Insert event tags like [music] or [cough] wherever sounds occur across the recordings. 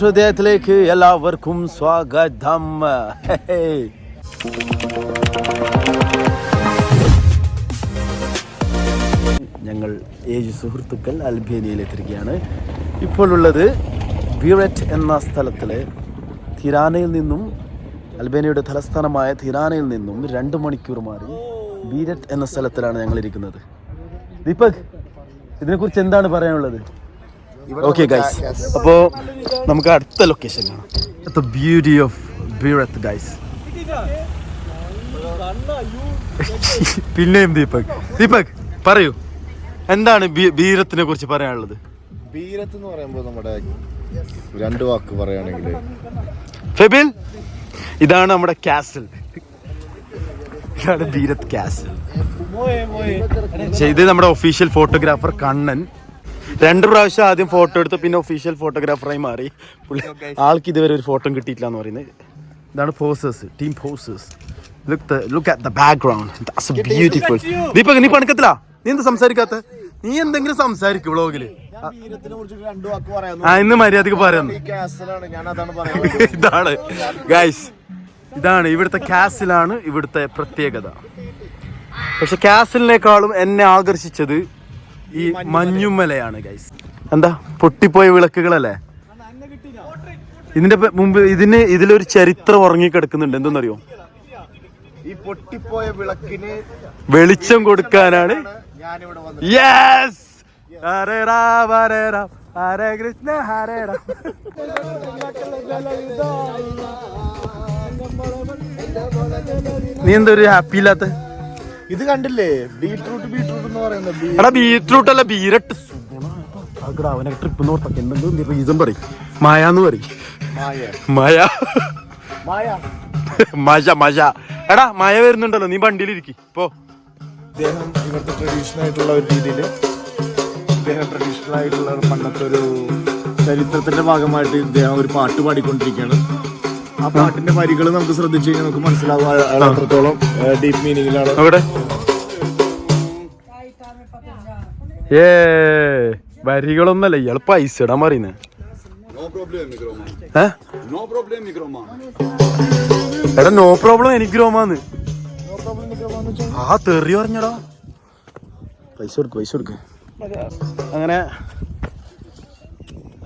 ഹൃദയത്തിലേക്ക് എല്ലാവർക്കും സ്വാഗതം. ഞങ്ങൾ ഏഴ് സുഹൃത്തുക്കൾ അൽബേനിയയിലെത്തിരിക്കുകയാണ് ഇപ്പോൾ ഉള്ളത് ബീററ്റ് എന്ന സ്ഥലത്തിലെ തിരാനയിൽ നിന്നും അൽബേനിയയുടെ തലസ്ഥാനമായ തിരാനയിൽ നിന്നും രണ്ട് മണിക്കൂർ മാറി ബീരറ്റ് എന്ന സ്ഥലത്തിലാണ് ഞങ്ങൾ ഇരിക്കുന്നത് ദീപക് ഇതിനെക്കുറിച്ച് എന്താണ് പറയാനുള്ളത്? ഓക്കെ ഗൈസ് അപ്പോ നമുക്ക് അടുത്ത ലൊക്കേഷൻ കാണാം. ബ്യൂട്ടി ഓഫ് ബീറത്ത് ഗൈസ് പിന്നെയും ദീപക്. ദീപക് പറയൂ. എന്താണ് ബീരത്തിനെ കുറിച്ച് പറയാനുള്ളത്? ബീരത്ത് എന്ന് പറയുമ്പോൾ നമ്മുടെ രണ്ട് വാക്ക് പറയുകയാണെങ്കിൽ ഫെബിൽ ഇതാണ് നമ്മുടെ കാസിൽ ഇതാണ് ബീരത്ത് കാസിൽ ഇത് നമ്മുടെ ഒഫീഷ്യൽ ഫോട്ടോഗ്രാഫർ കണ്ണൻ. രണ്ട് പ്രാവശ്യം ആദ്യം ഫോട്ടോ എടുത്ത് പിന്നെ ഒഫീഷ്യൽ ഫോട്ടോഗ്രാഫറായി മാറി. പുള്ളി ആൾക്ക് ഇതുവരെ ഒരു ഫോട്ടോ കിട്ടിയിട്ടില്ല എന്ന് പറയുന്നത്. ഇതാണ് ഫോസേഴ്സ് team ഫോസേഴ്സ് look look at the background beautiful Deepak നീ പണക്കത്തില്ല നീ എന്താ സംസാരിക്കാത്ത? നീ എന്തെങ്കിലും സംസാരിക്കും വ്ളോഗിൽ ആ ഇന്ന് മര്യാദയ്ക്ക് പറയുന്നു [laughs] [laughs] ഇതാണ്. ഗൈസ് ഇതാണ് ഇവിടുത്തെ കാസിലാണ് ഇവിടുത്തെ പ്രത്യേകത. പക്ഷെ കാസിലിനേക്കാളും എന്നെ ആകർഷിച്ചത് ഈ മഞ്ഞുമലയാണ്. ഗൈസ് എന്താ? പൊട്ടിപ്പോയ വിളക്കുകളല്ലേ? ഇതിന്റെ മുമ്പ് ഇതിന് ഇതിലൊരു ചരിത്രം ഉറങ്ങിക്കിടക്കുന്നുണ്ട്. എന്തെന്നറിയോ? ഈ പൊട്ടിപ്പോയ വിളക്കിന് വെളിച്ചം കൊടുക്കാനാണ് യെസ് ഹരേ ഹരേ ഹരേ കൃഷ്ണ ഹരേ നീ എന്തൊരു ഹാപ്പി ഇല്ലാത്ത? ഇത് കണ്ടില്ലേ? ബീട്രൂട്ട് ബീട്രൂട്ട് എന്ന് പറയുന്നത്. എടാ ബീറ്റ്റൂട്ട് അല്ല ബീരട്ട്. അവനെ ട്രിപ്പ് നോർത്തൊക്കെ എന്തെങ്കിലും റീസൺ പറയും? മായാന്ന് പറയും. മായ. മായ. മായ. മജ മജ എടാ മായ വരുന്നുണ്ടല്ലോ നീ വണ്ടിയിലിരിക്കും. പോ. ഇദ്ദേഹം ഇവിടുത്തെ ട്രഡീഷണൽ ആയിട്ടുള്ള ഒരു രീതിയിൽ ഇദ്ദേഹം ട്രഡീഷണൽ ആയിട്ടുള്ള പണ്ടത്തെ ഒരു ചരിത്രത്തിന്റെ ഭാഗമായിട്ട് ഇദ്ദേഹം ഒരു പാട്ട് പാടിക്കൊണ്ടിരിക്കുകയാണ്. ആ പാട്ടിന്റെ വരികൾ നമുക്ക് ശ്രദ്ധിച്ചു കഴിഞ്ഞാൽ നമുക്ക് മനസ്സിലാവും അയാൾ എത്രത്തോളം ഡീപ്പ് മീനിങ്ങിലാണ് അവിടെ. ഏ വരികളൊന്നല്ല ഇയാൾ പൈസ ഇടാൻ പറയുന്നേ? എടാ നോ പ്രോബ്ലം എനിക്ക് രോമാന്ന്. ആ തെറി പറഞ്ഞടാ. പൈസ കൊടുക്ക് പൈസ കൊടുക്ക്. അങ്ങനെ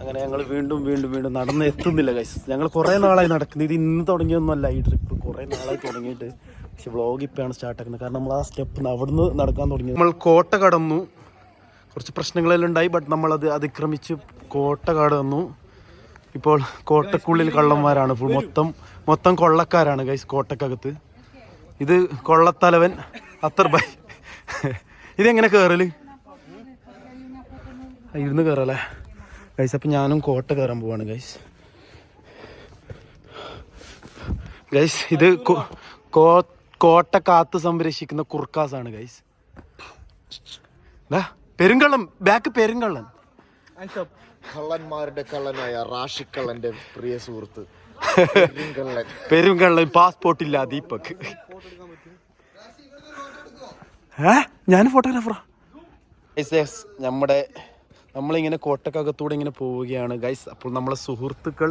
അങ്ങനെ ഞങ്ങൾ വീണ്ടും വീണ്ടും വീണ്ടും നടന്ന് എത്തുന്നില്ല ഗൈസ് ഞങ്ങൾ കുറേ നാളായി നടക്കുന്നത് ഇത് ഇന്ന് തുടങ്ങിയൊന്നുമല്ല ഈ ട്രിപ്പ് കുറേ നാളായി തുടങ്ങിയിട്ട്. പക്ഷെ വ്ളോഗ് ഇപ്പോഴാണ് സ്റ്റാർട്ട് ആക്കുന്നത്. കാരണം നമ്മൾ ആ സ്റ്റെപ്പ് അവിടുന്ന് നടക്കാൻ തുടങ്ങി. നമ്മൾ കോട്ട കടന്നു. കുറച്ച് പ്രശ്നങ്ങളെല്ലാം ഉണ്ടായി ബട്ട് നമ്മളത് അതിക്രമിച്ച് കോട്ട കടന്നു. ഇപ്പോൾ കോട്ടക്കുള്ളിൽ കള്ളന്മാരാണ് ഫുൾ മൊത്തം മൊത്തം കൊള്ളക്കാരാണ് ഗൈസ് കോട്ടക്കകത്ത്. ഇത് കൊള്ളത്തലവൻ അത്തർ ബൈ ഇതെങ്ങനെ കയറൽ ഇരുന്ന് കയറല്ലേ ഗൈസ് അപ്പം ഞാനും കോട്ട കയറാൻ പോവാണ് ഗൈസ് ഗൈസ് ഇത് കോട്ട കാത്ത് സംരക്ഷിക്കുന്ന കുർക്കാസാണ് ഗൈസ് പെരുങ്കള്ളം ബാക്ക് പെരുങ്കള്ളൻ. കള്ളന്മാരുടെ കള്ളനായ റാഷിക്കള്ളന്റെ പ്രിയ സുഹൃത്ത്. കള്ളൻ പെരുങ്കള്ളൻ പാസ്പോർട്ട് ഇല്ല ദീപക്. ഏ? ഞാൻ ഫോട്ടോഗ്രാഫറാ നമ്മുടെ നമ്മളിങ്ങനെ കോട്ടക്കകത്തൂടെ ഇങ്ങനെ പോവുകയാണ്. ഗൈസ് അപ്പോൾ നമ്മളെ സുഹൃത്തുക്കൾ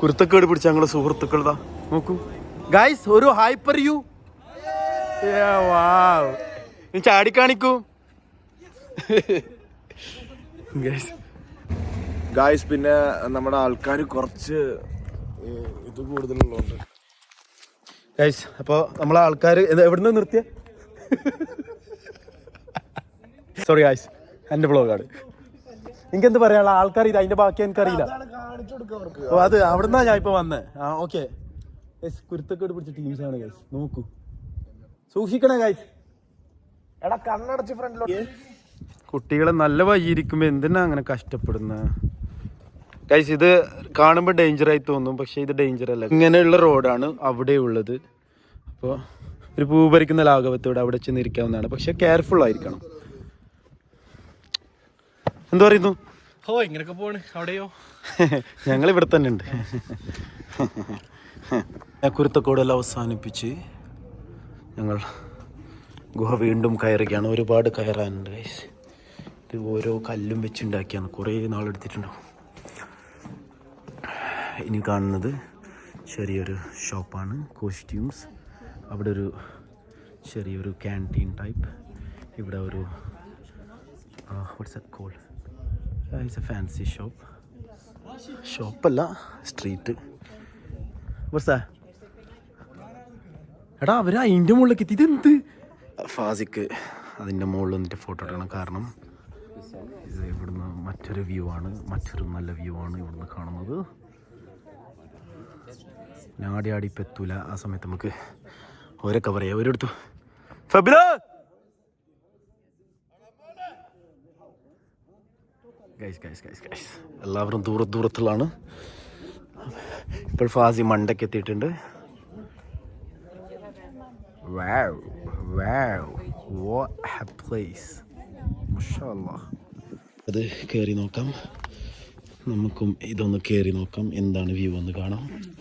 കുരുത്തക്കേട് പിടിച്ച ഞങ്ങളെ സുഹൃത്തുക്കൾ ദാ നോക്കൂ. ഗൈസ് ഒരു ഹൈപ്പർ യു നീ ചാടിക്കാണിക്കൂ ഗൈസ് ഗായ്സ് പിന്നെ നമ്മുടെ ആൾക്കാർ കുറച്ച് ഇത് കൂടുതലുള്ളതുകൊണ്ട്. ഗൈസ് അപ്പോൾ നമ്മളെ ആൾക്കാർ എവിടുന്ന് നിർത്തിയ? സോറി ഗൈസ് എന്റെ ബ്ലോഗാണ് എനിക്ക് എന്ത് പറയാനുള്ള? ആൾക്കാർ ഇത് അതിന്റെ ബാക്കി എനിക്കറിയില്ല കാണിച്ചു കൊടുക്കുക അവർക്ക്. ഓ അത് അവിടുന്നാ ഞാൻ ഇപ്പൊ വന്നേ. ആ ഓക്കെ. കുരുത്തക്കേട് പിടിച്ച ടീംസ് ആണ് ഗൈസ് നോക്കൂ. സൂക്ഷിക്കണേ ഗൈസ് എടാ കണ്ണടച്ച് ഫ്രണ്ടിലോട്ട് കുട്ടികളെ നല്ല വഴിയിരിക്കുമ്പോ എന്തിനാ അങ്ങനെ കഷ്ടപ്പെടുന്ന? ഗൈസ് ഇത് കാണുമ്പോൾ ഡേഞ്ചർ ആയി തോന്നും പക്ഷെ ഇത് ഡേഞ്ചർ അല്ല. ഇങ്ങനെയുള്ള റോഡാണ് അവിടെ ഉള്ളത്. അപ്പോൾ ഒരു പൂ ഭരിക്കുന്ന ലാഘവത്തോടെ അവിടെ ചെന്നിരിക്കാവുന്നതാണ് പക്ഷെ കെയർഫുൾ ആയിരിക്കണം. എന്തു പറയുന്നു? ഓ ഇങ്ങനൊക്കെ പോണ്. അവിടെയോ? [laughs] ഞങ്ങൾ ഇവിടെ തന്നെ ഉണ്ട് കുരുത്തക്കോടെല്ലാം അവസാനിപ്പിച്ച് ഞങ്ങൾ ഗുഹ വീണ്ടും കയറുകയാണ്. ഒരുപാട് കയറാനുണ്ട്. ഇത് ഓരോ കല്ലും വെച്ചുണ്ടാക്കിയാണ്. കുറേ നാളെടുത്തിട്ടുണ്ടാവും. ഇനി കാണുന്നത് ചെറിയൊരു ഷോപ്പാണ്. കോസ്റ്റ്യൂംസ്. അവിടെ ഒരു ചെറിയൊരു ക്യാന്റീൻ ടൈപ്പ്. ഇവിടെ ഒരു WhatsApp call it's a fancy shop ഷോപ്പല്ല street എടാ അവർ അതിന്റെ മുകളിലേക്ക് എത്തി. എന്ത് ഫാസിക്ക് അതിന്റെ മുകളിൽ നിന്നിട്ട് ഫോട്ടോ എടുക്കണം കാരണം ഇത് ഇവിടുന്ന് മറ്റൊരു വ്യൂ ആണ്. മറ്റൊരു നല്ല വ്യൂ ആണ് ഇവിടുന്ന് കാണുന്നത്. ഞാടി ആടി ഇപ്പം എത്തൂല ആ സമയത്ത് നമുക്ക് ഓരോ കവർ ചെയ്യാം. ഒരിടത്തു എല്ലാവരും ദൂര ദൂരത്തിലാണ്. ഇപ്പോൾ ഫാസി മണ്ടയ്ക്ക് എത്തിയിട്ടുണ്ട്. അത് കയറി നോക്കാം. നമുക്കും ഇതൊന്ന് കയറി നോക്കാം. എന്താണ് വ്യൂ എന്ന് കാണാം.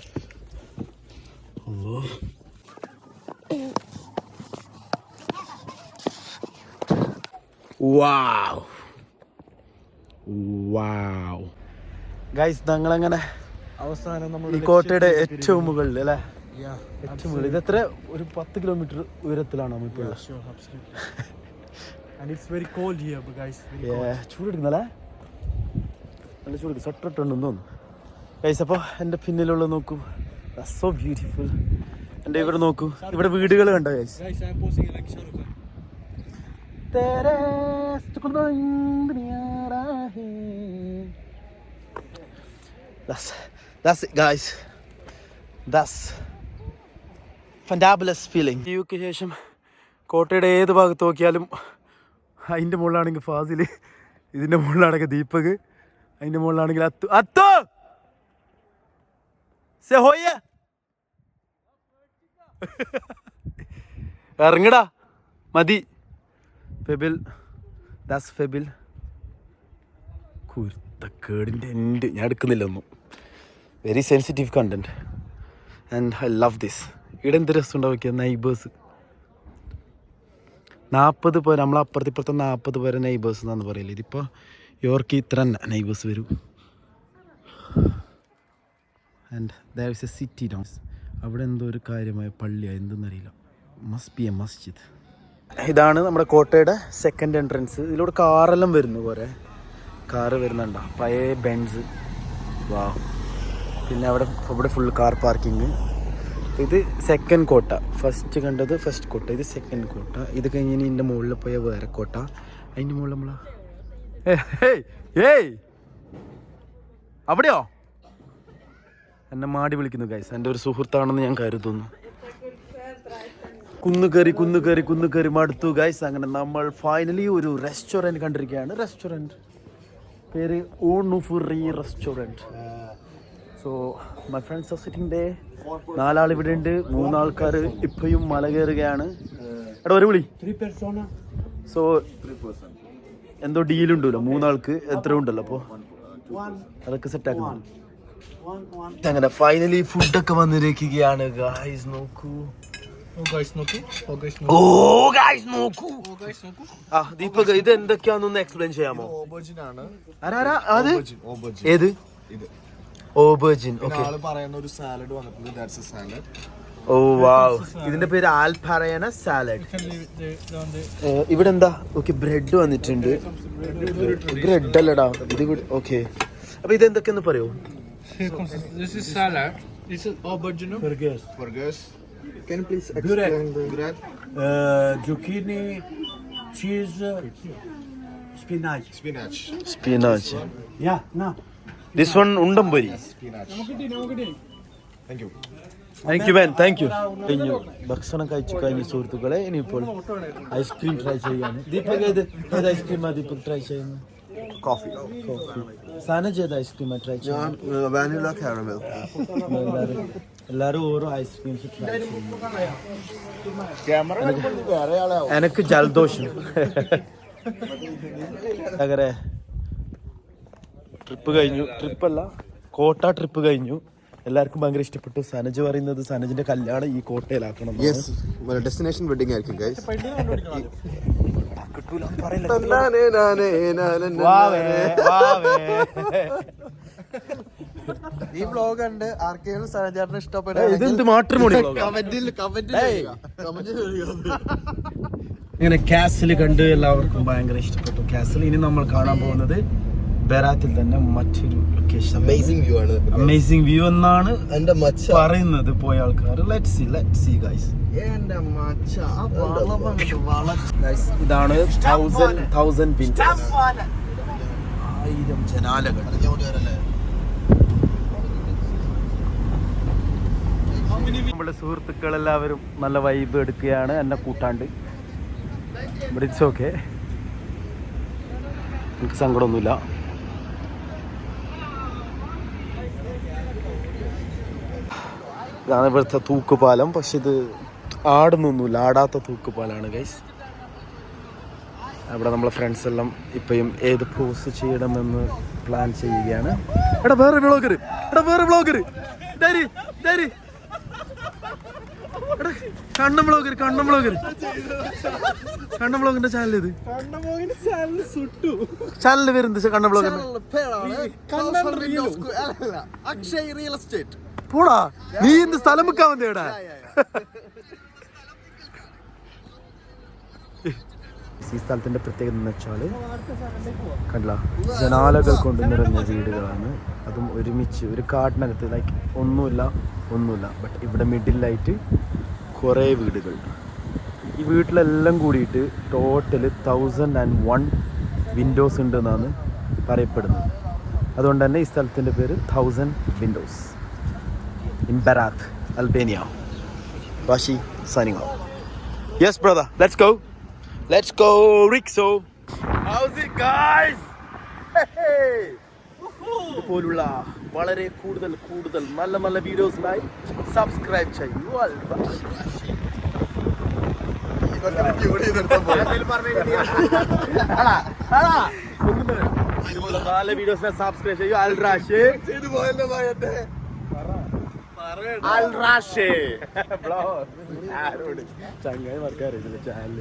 ഓ വാവ് വാവ് ഗൈസ് ഞങ്ങളങ്ങനെ അവസാനം നമ്മൾ ഈ കോട്ടയുടെ ഏറ്റവും മുകളിൽ അല്ലേ? ഏറ്റവും മുകളിൽ ഇത് എത്ര ഒരു പത്ത് കിലോമീറ്റർ ഉയരത്തിലാണ് നമ്മളിപ്പോൾ ഉള്ളത്. Sure, absolutely. and it's very cold here, but guys. Very ഏ, ചൂടെടുക്കുന്നല്ലേ നല്ല ചൂട് സ്വട്ടിട്ടുണ്ടെന്ന് തോന്നുന്നു. ഗൈസ് അപ്പോൾ എന്റെ പിന്നിലുള്ള നോക്കൂ. സോ ബ്യൂട്ടിഫുൾ എന്റെ ഇവിടെ നോക്കൂ. ഇവിടെ വീടുകൾ കണ്ടോ guys Guys, That's that's it guys. That's fantabulous feeling. യുക്ക് ശേഷം കോട്ടയുടെ ഏത് ഭാഗത്ത് നോക്കിയാലും അതിന്റെ മുകളിലാണെങ്കിൽ ഫാസിൽ ഇതിന്റെ മുകളിലാണെങ്കിൽ ദീപക് അതിന്റെ മുകളിലാണെങ്കിൽ അത്തു അത്തു! സെഹോയ ഇറങ്ങടാ. മതി. ഫെബിൽ ദാസ് ഫെബിൽ. കുരുത്തക്കേടിന്റെ എൻഡ് ഞാൻ എടുക്കുന്നില്ല ഒന്നും. Very sensitive content and I love this ഇവിടെ എന്ത് രസം ഉണ്ടാക്കിയ നൈബേഴ്സ് നാൽപ്പത് പേര് നമ്മൾ അപ്പുറത്ത് ഇപ്പുറത്തെ നാൽപ്പത് പേരെ നൈബേഴ്സ് എന്നാണ് പറയൽ. ഇതിപ്പോൾ യോർക്ക് ഇത്ര തന്നെ നൈബേഴ്സ് വരും. And there is a city downs അവിടെ എന്തോ ഒരു കാര്യമായ പള്ളിയാണ് എന്തെന്നറിയില്ല. മസ്റ്റ് ബി എ മസ്ജിദ് ഇതാണ് നമ്മുടെ കോട്ടയുടെ സെക്കൻഡ് എൻട്രൻസ് ഇതിലൂടെ കാറെല്ലാം വരുന്നു കുറേ. കാറ് വരുന്നുണ്ടോ? പഴയ ബെൻസ് വാ പിന്നെ അവിടെ ഇവിടെ ഫുൾ കാർ പാർക്കിങ് ഇത് സെക്കൻഡ് കോട്ട. ഫസ്റ്റ് കണ്ടത് ഫസ്റ്റ് കോട്ട. ഇത് സെക്കൻഡ് കോട്ട. ഇത് കഴിഞ്ഞ് ഇനി എന്റെ മുകളിൽ പോയ വേറെ കോട്ട. അതിന്റെ മുകളിൽ നമ്മളാ ഏയ് അവിടെയോ? എന്നെ മാടി വിളിക്കുന്നു ഗൈസ് എന്റെ ഒരു സുഹൃത്താണെന്ന് ഞാൻ കരുതുന്നു. കുന്നു കയറി കുന്നു കയറി കുന്നു കയറി മടുത്തു ഗൈസ് അങ്ങനെ നമ്മൾ ഫൈനലി ഒരു റെസ്റ്റോറന്റ് കണ്ടിരിക്കുകയാണ്. റെസ്റ്റോറന്റ് പേര് ഊണുഫുറി restaurant. So my friends are sitting there നാലാൾ ഇവിടെ ഉണ്ട്. മൂന്നാൾക്കാർ ഇപ്പോഴും മല കയറുകയാണ്. എടാ ഒരു വിളി. സോ എന്തോ ഡീലുണ്ടല്ലോ മൂന്നാൾക്ക് എത്ര ഉണ്ടല്ലോ അപ്പോൾ അതൊക്കെ സെറ്റ് ആക്കുന്നു. അങ്ങനെ ഫൈനലി ഫുഡൊക്കെ വന്നിരിക്കുകയാണ് ഗായ്സ് നോക്കൂ. ഓ ഗൈസ് നോക്കൂ. ആ ദീപക് ഇത് എന്തൊക്കെയാണെന്നൊന്ന് എക്സ്പ്ലെയിൻ ചെയ്യാമോ? Aubergine ആണ്. ആരാ അത്. ഏത്? ഓക്കെ ആൾ പറയുന്ന ഒരു സാലഡ് വന്നിട്ടുണ്ട്. That's a salad oh wow. ഇതിന്റെ പേര് ആൽപറയന സാലഡ്. ഇവിടെ എന്താ? ഓക്കെ ബ്രെഡ് വന്നിട്ടുണ്ട്. ബ്രെഡ് അല്ലടാ ഇത് ഓക്കെ അപ്പൊ ഇത് എന്തൊക്കെയെന്ന് പറയൂ? Here comes this. This is salad. This is aubergine. Burgers Can you please Burek. explain the bread? Uh, zucchini, cheese, uh, spinach. Spinach. Spinach Yeah, no. This one undampori Spinach. Thank you. Thank you man thank you കഴിഞ്ഞു ഭക്ഷണം കഴിച്ചു കഴിഞ്ഞ സുഹൃത്തുക്കളെ ഇനിയിപ്പോൾ ice cream try ചെയ്യാണ് ദീപക് ഏത് ഏത് ഐസ്ക്രീമാ Deepak try ചെയ്യുന്നത് Coffee. കോഫി സാനജ് ഏത് ice cream try uh, vanilla caramel. എല്ലാവരും എല്ലാവരും ഓരോ ഐസ്ക്രീംസ് ട്രൈ ചെയ്യുന്നു Camera വേറെ ആളാവും. എനക്ക് ജലദോഷം. അങ്ങനെ ട്രിപ്പ് കഴിഞ്ഞു. ട്രിപ്പല്ല കോട്ട ട്രിപ്പ് കഴിഞ്ഞു. എല്ലാവർക്കും ഭയങ്കര ഇഷ്ടപ്പെട്ടു. സനജ് പറയുന്നത് സനജിന്റെ കല്യാണം ഈ കോട്ടയിലാക്കണം ഡെസ്റ്റിനേഷൻ വെഡിങ് ആയിരിക്കും ഈ വ്ലോഗ് കണ്ട് ആർക്കെങ്കിലും സനചേട്ടന് ഇതെന്ത് മാട്രിമോണി കമന്റിൽ കമന്റിൽ ഇങ്ങനെ കാസിൽ കണ്ട് എല്ലാവർക്കും ഭയങ്കര ഇഷ്ടപ്പെട്ടു. കാസിൽ ഇനി നമ്മൾ കാണാൻ പോകുന്നത് ബെറാത്തിൽ തന്നെ മറ്റൊരു ലൊക്കേഷൻ അമേസിംഗ് വ്യൂ ആണ് അമേസിംഗ് വ്യൂ എന്നാണ് എന്റെ മച്ച. പറയുന്നത് പോയ ആൾക്കാർ let see let see guys എന്റെ മച്ച. ഗൈസ് ഇതാണ് തൗസൻഡ് തൗസൻഡ് വിൻഡോസ് ആയിരം ജനാലകൾ. നമ്മുടെ സുഹൃത്തുക്കൾ എല്ലാവരും നല്ല വൈബ് എടുക്കുകയാണ് എന്നെ കൂട്ടാണ്ട്. ഇറ്റ്സ് ഓക്കെ എനിക്ക് സങ്കടമൊന്നുമില്ല. ഇതാണ് ഇവിടുത്തെ തൂക്കുപാലം. പക്ഷെ ഇത് ആടുന്നൊന്നുമില്ല. ആടാത്ത തൂക്കുപാലാണ് ഗൈസ് അവിടെ നമ്മളെ ഫ്രണ്ട്സ് എല്ലാം ഇപ്പോഴും ഏത് പോസ് ചെയ്യണമെന്ന് പ്ലാൻ ചെയ്യുകയാണ്. എടാ വേറെ ബ്ലോഗർ എടാ വേറെ ബ്ലോഗർ ഡാരി ഡാരി എടാ ബ്ലോഗർ വ്ളോഗർ ബ്ലോഗർ വ്ളോഗർ ബ്ലോഗിന്റെ ചാനൽ ഇത് ചാനൽ വരുന്നത് കണ്ണം ബ്ലോഗർ അക്ഷയ് റിയൽ എസ്റ്റേറ്റ് പോടാ. നീ ഇന്ന് സ്ഥലം വെക്കാൻ വന്നേടാ. ഈ സ്ഥലത്തിന്റെ പ്രത്യേകത എന്ന് വെച്ചാൽ കണ്ടില്ല ജനാലകൾ കൊണ്ട് നിറഞ്ഞ വീടുകളാണ്. അതും ഒരുമിച്ച് ഒരു കാട്ടിനകത്ത് ലൈക്ക് ഒന്നുമില്ല ഒന്നുമില്ല. ബട്ട് ഇവിടെ മിഡിലായിട്ട് കുറേ വീടുകൾ. ഈ വീട്ടിലെല്ലാം കൂടിയിട്ട് total thousand and one windows ഉണ്ട് എന്നാണ് പറയപ്പെടുന്നത്. അതുകൊണ്ട് തന്നെ ഈ സ്ഥലത്തിന്റെ പേര് thousand windows in Berat, Albania. Rashi signing off. Yes, brother. Let's go. Let's go, Rixo. How's it, guys? Hey. ഇതുപോലുള്ള വളരെ കൂടുതൽ കൂടുതൽ നല്ല നല്ല വീഡിയോസിനായി സബ്സ്ക്രൈബ് ചെയ്യൂ നല്ല വീഡിയോസിനെ സബ്സ്ക്രൈബ് ചെയ്യൂ അൽറാഷ് ബ്ലോ ആരോട് ചങ്ങായി മറക്കാറില്ല ചാനൽ